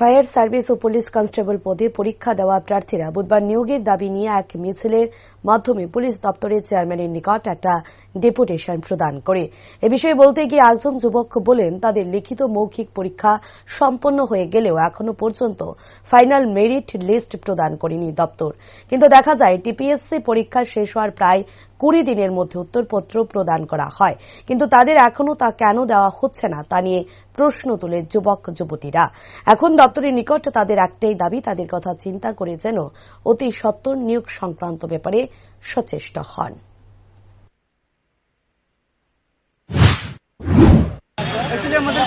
Fire service ও police constable পদে পরীক্ষা দেওয়া প্রার্থীরা বুধবার নিয়োগের দাবি নিয়ে এক মিছিলের মাধ্যমে পুলিশ দপ্তরের চেয়ারম্যানের নিকট একটা ডেপুটেশন প্রদান করে। এ বিষয়ে বলতে গিয়ে একজন যুবক বলেন, তাদের লিখিত মৌখিক পরীক্ষা সম্পন্ন হয়ে গেলেও এখনও পর্যন্ত ফাইনাল মেরিট লিস্ট প্রদান করেনি দপ্তর। কিন্তু দেখা যায়, টিপিএসসি পরীক্ষা শেষ হওয়ার প্রায় কুড়ি দিনের মধ্যে উত্তরপত্র প্রদান করা হয়। কিন্তু তাদের এখনও তা কেন দেওয়া হচ্ছে না, তা নিয়ে প্রশ্ন তোলে যুবক, যুবতীরা। এখন দপ্তরের নিকট তাদের একটাই দাবি, তাদের কথা চিন্তা করে যেন অতি সত্বর নিয়োগ সংক্রান্ত ব্যাপারে সচেষ্ট হন। আমাদের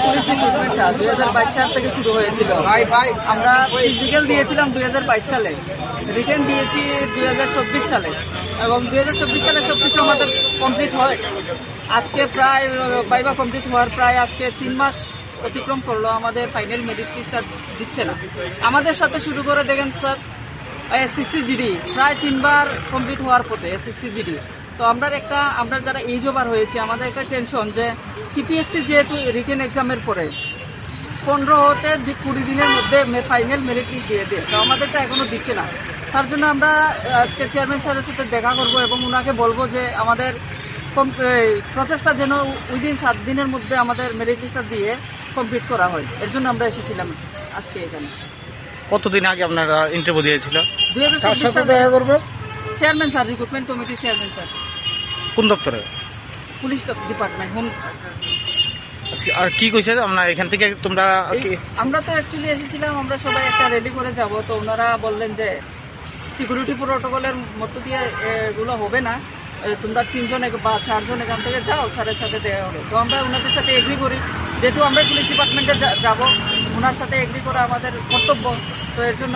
দুই হাজার বাইশ সাল থেকে শুরু হয়েছিল। আমরা ফিজিক্যাল দিয়েছিলাম দুই হাজার বাইশ সালে। রিটার্ন দিয়েছি দুই হাজার চব্বিশ সালে। এবং দুই হাজার চব্বিশ সালে আমাদের কমপ্লিট হয়। আজকে প্রায় বাইবা কমপ্লিট হওয়ার প্রায় আজকে তিন মাস অতিক্রম করল। আমাদের ফাইনাল মেরিট লিস্টটা দিচ্ছে না। আমাদের সাথে শুরু করে দেখেন স্যার এসএসসি জিডি প্রায় তিনবার কমপ্লিট হওয়ার পথে এসএসসি জিডি। তো আমরা একটা, আমরা যারা এইজ ওভার হয়েছি, আমাদের একটা টেনশন যে টিপিএসসি যেহেতু রিটেন এক্সামের পরে পনেরো হতে কুড়ি দিনের মধ্যে ফাইনাল মেরিট দিয়ে দেয়। তো আমাদেরটা এখনও দিচ্ছে না। তার জন্য আমরা আজকে চেয়ারম্যান স্যারের সাথে দেখা করব এবং ওনাকে বলব যে আমাদের প্রসেসটা যেন উইদিন সাত দিনের মধ্যে আমাদের মেরিট লিস্টটা দিয়ে কমপ্লিট করা হয়। এর জন্য আমরা এসেছিলাম আজকে এখানে। কতদিন আগে আপনারা ইন্টারভিউ দিয়েছিল? দুই হাজার চব্বিশ সালে। চেয়ারম্যান স্যার রিক্রুটমেন্ট কমিটির চেয়ারম্যান স্যার কোন দপ্তরে? পুলিশ ডিপার্টমেন্ট হোম আজকে আর কি কইছে আমরা এখান থেকে তোমরা আমরা তো অ্যাকচুয়ালি এসেছিলাম আমরা সবাই একটা রেডি করে যাব। তো ওনারা বললেন যে সিকিউরিটি প্রোটোকলের মধ্য দিয়ে এগুলো হবে না। তোমরা তিনজন বা চারজন এখান থেকে যাও স্যারের সাথে দেওয়া হবে। তো আমরা ওনাদের সাথে এগ্রি করি। যেহেতু আমরা পুলিশ ডিপার্টমেন্টে যাব ওনার সাথে এগ্রি করা আমাদের কর্তব্য তো এর জন্য